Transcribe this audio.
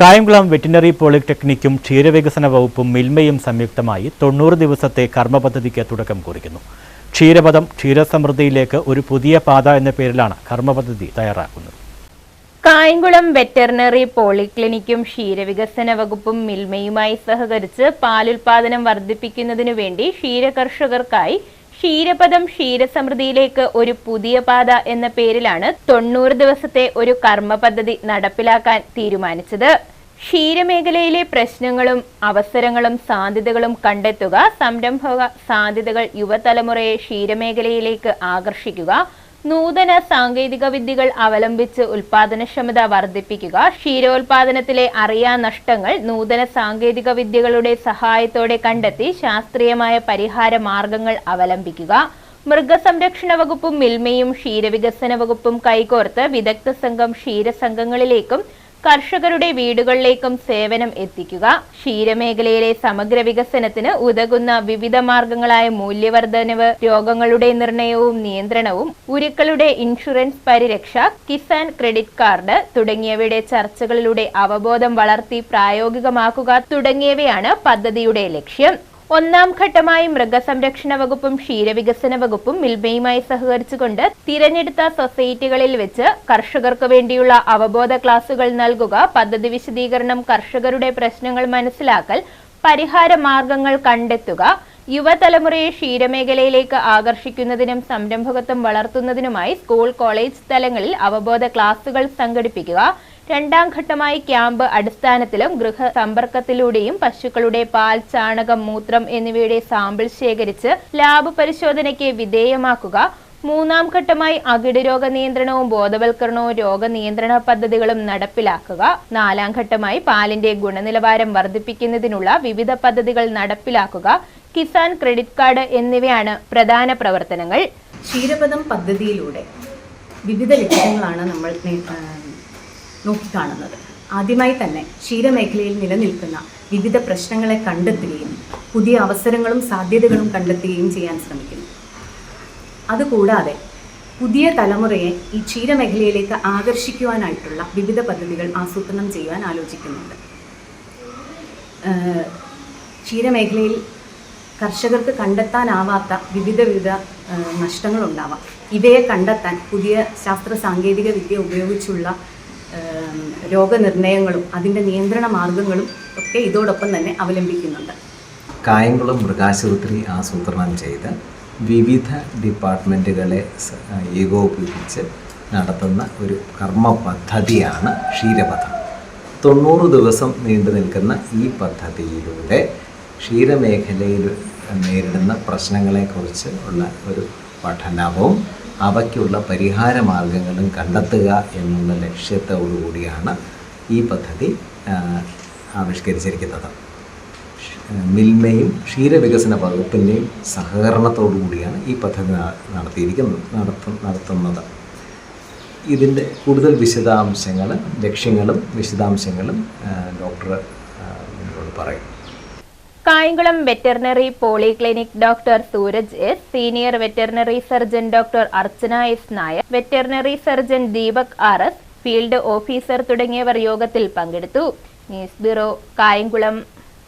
Kayamkulam veterinary പോളിടെക്നിക്കും ക്ഷീരവികസന വകുപ്പും മിൽമയും സംയുക്തമായി തൊണ്ണൂറ് ദിവസത്തെ കർമ്മപദ്ധതിക്ക് തുടക്കം കുറിക്കുന്നു. ക്ഷീരപഥം ക്ഷീരസമൃദ്ധിയിലേക്ക് ഒരു പുതിയ പാത എന്ന പേരിലാണ് കർമ്മപദ്ധതി തയ്യാറാക്കുന്നത്. കായംകുളം വെറ്ററിനറി പോളിക്ലിനിക്കും ക്ഷീരവികസന വകുപ്പും മിൽമയുമായി സഹകരിച്ച് പാലുൽപാദനം വർദ്ധിപ്പിക്കുന്നതിനു വേണ്ടി ക്ഷീരകർഷകർക്കായി ക്ഷീരപദം ക്ഷീരസമൃദ്ധിയിലേക്ക് ഒരു പുതിയ പാത എന്ന പേരിലാണ് തൊണ്ണൂറ് ദിവസത്തെ ഒരു കർമ്മ പദ്ധതി നടപ്പിലാക്കാൻ തീരുമാനിച്ചത്. ക്ഷീരമേഖലയിലെ പ്രശ്നങ്ങളും അവസരങ്ങളും സാധ്യതകളും കണ്ടെത്തുക സംരംഭക സാധ്യതകൾ യുവതലമുറയെ ക്ഷീരമേഖലയിലേക്ക് ആകർഷിക്കുക നൂതന സാങ്കേതിക വിദ്യകൾ അവലംബിച്ച് ഉൽപാദനക്ഷമത വർദ്ധിപ്പിക്കുക ക്ഷീരോത്പാദനത്തിലെ അറിയാ നഷ്ടങ്ങൾ നൂതന സാങ്കേതിക വിദ്യകളുടെ സഹായത്തോടെ കണ്ടെത്തി ശാസ്ത്രീയമായ പരിഹാര മാർഗങ്ങൾ അവലംബിക്കുക. മൃഗസംരക്ഷണ വകുപ്പും മിൽമയും ക്ഷീരവികസന വകുപ്പും കൈകോർത്ത് വിദഗ്ധ സംഘം ക്ഷീരസംഘങ്ങളിലേക്കും കർഷകരുടെ വീടുകളിലേക്കും സേവനം എത്തിക്കുക ക്ഷീരമേഖലയിലെ സമഗ്ര വികസനത്തിന് ഉതകുന്ന വിവിധ മാർഗങ്ങളായ മൂല്യവർദ്ധനവ് രോഗങ്ങളുടെ നിർണയവും നിയന്ത്രണവും ഉരുക്കളുടെ ഇൻഷുറൻസ് പരിരക്ഷ കിസാൻ ക്രെഡിറ്റ് കാർഡ് തുടങ്ങിയവയുടെ ചർച്ചകളിലൂടെ അവബോധം വളർത്തി പ്രായോഗികമാക്കുക തുടങ്ങിയവയാണ് പദ്ധതിയുടെ ലക്ഷ്യം. ഒന്നാം ഘട്ടമായി മൃഗസംരക്ഷണ വകുപ്പും ക്ഷീരവികസന വകുപ്പും മിൽമയുമായി സഹകരിച്ചുകൊണ്ട് തിരഞ്ഞെടുത്ത സൊസൈറ്റികളിൽ വെച്ച് കർഷകർക്ക് വേണ്ടിയുള്ള അവബോധ ക്ലാസുകൾ നൽകുക പദ്ധതി വിശദീകരണം കർഷകരുടെ പ്രശ്നങ്ങൾ മനസ്സിലാക്കൽ പരിഹാര മാർഗങ്ങൾ കണ്ടെത്തുക യുവതലമുറയെ ക്ഷീരമേഖലയിലേക്ക് ആകർഷിക്കുന്നതിനും സംരംഭകത്വം വളർത്തുന്നതിനുമായി സ്കൂൾ കോളേജ് തലങ്ങളിൽ അവബോധ ക്ലാസുകൾ സംഘടിപ്പിക്കുക രണ്ടാം ഘട്ടമായി ക്യാമ്പ് അടിസ്ഥാനത്തിലും ഗൃഹ സമ്പർക്കത്തിലൂടെയും പശുക്കളുടെ പാൽ ചാണകം മൂത്രം എന്നിവയുടെ സാമ്പിൾ ശേഖരിച്ച് ലാബ് പരിശോധനയ്ക്ക് വിധേയമാക്കുക. മൂന്നാം ഘട്ടമായി അകിട് രോഗ നിയന്ത്രണവും ബോധവൽക്കരണവും രോഗനിയന്ത്രണ പദ്ധതികളും നടപ്പിലാക്കുക. നാലാം ഘട്ടമായി പാലിന്റെ ഗുണനിലവാരം വർദ്ധിപ്പിക്കുന്നതിനുള്ള വിവിധ പദ്ധതികൾ നടപ്പിലാക്കുക. കിസാൻ ക്രെഡിറ്റ് കാർഡ് എന്നിവയാണ് പ്രധാന പ്രവർത്തനങ്ങൾ. ക്ഷീരപഥം പദ്ധതിയിലൂടെ വിവിധ ലക്ഷ്യങ്ങളാണ് നമ്മൾ നോക്കിക്കാണുന്നത്. ആദ്യമായി തന്നെ ക്ഷീരമേഖലയിൽ നിലനിൽക്കുന്ന വിവിധ പ്രശ്നങ്ങളെ കണ്ടെത്തുകയും പുതിയ അവസരങ്ങളും സാധ്യതകളും കണ്ടെത്തുകയും ചെയ്യാൻ ശ്രമിക്കുന്നു. അതുകൂടാതെ പുതിയ തലമുറയെ ഈ ക്ഷീരമേഖലയിലേക്ക് ആകർഷിക്കുവാനായിട്ടുള്ള വിവിധ പദ്ധതികൾ ആസൂത്രണം ചെയ്യുവാൻ ആലോചിക്കുന്നുണ്ട്. ക്ഷീരമേഖലയിൽ കർഷകർക്ക് കണ്ടെത്താനാവാത്ത വിവിധ വിവിധ നഷ്ടങ്ങളുണ്ടാവാം. ഇവയെ കണ്ടെത്താൻ പുതിയ ശാസ്ത്ര സാങ്കേതിക വിദ്യ ഉപയോഗിച്ചുള്ള രോഗനിർണയങ്ങളും അതിന്റെ നിയന്ത്രണ മാർഗങ്ങളും ഒക്കെ ഇതോടൊപ്പം തന്നെ അവലംബിക്കുന്നുണ്ട്. കായംകുളം മൃഗാശുപത്രി ആസൂത്രണം ചെയ്ത് വിവിധ ഡിപ്പാർട്ട്മെന്റുകളെ ഏകോപിപ്പിച്ച് നടത്തുന്ന ഒരു കർമ്മ പദ്ധതിയാണ് ക്ഷീരപഥം. തൊണ്ണൂറ് ദിവസം നീണ്ടു നിൽക്കുന്ന ഈ പദ്ധതിയിലൂടെ ക്ഷീരമേഖലയിൽ നേരിടുന്ന പ്രശ്നങ്ങളെക്കുറിച്ച് ഉള്ള ഒരു പഠനവും അവയ്ക്കുള്ള പരിഹാര മാർഗങ്ങളും കണ്ടെത്തുക എന്നുള്ള ലക്ഷ്യത്തോടുകൂടിയാണ് ഈ പദ്ധതി ആവിഷ്കരിച്ചിരിക്കുന്നത്. മിൽമയും ക്ഷീരവികസന വകുപ്പിന്റെയും സഹകരണത്തോടു കൂടിയാണ് ഈ പദ്ധതി നടത്തിയിരിക്കുന്നത് നടത്തു നടത്തുന്നത്. ഇതിന്റെ കൂടുതൽ വിശദാംശങ്ങൾ ലക്ഷ്യങ്ങളും വിശദാംശങ്ങളും ഡോക്ടർ നിങ്ങളോട് പറയും. Kayamkulam veterinary polyclinic doctor Sooraj S senior veterinary surgeon doctor Archana S Nair veterinary surgeon Deepak R S field officer തുടങ്ങിയവർ യോഗത്തിൽ പങ്കെടുത്തു. News bureau Kayamkulam.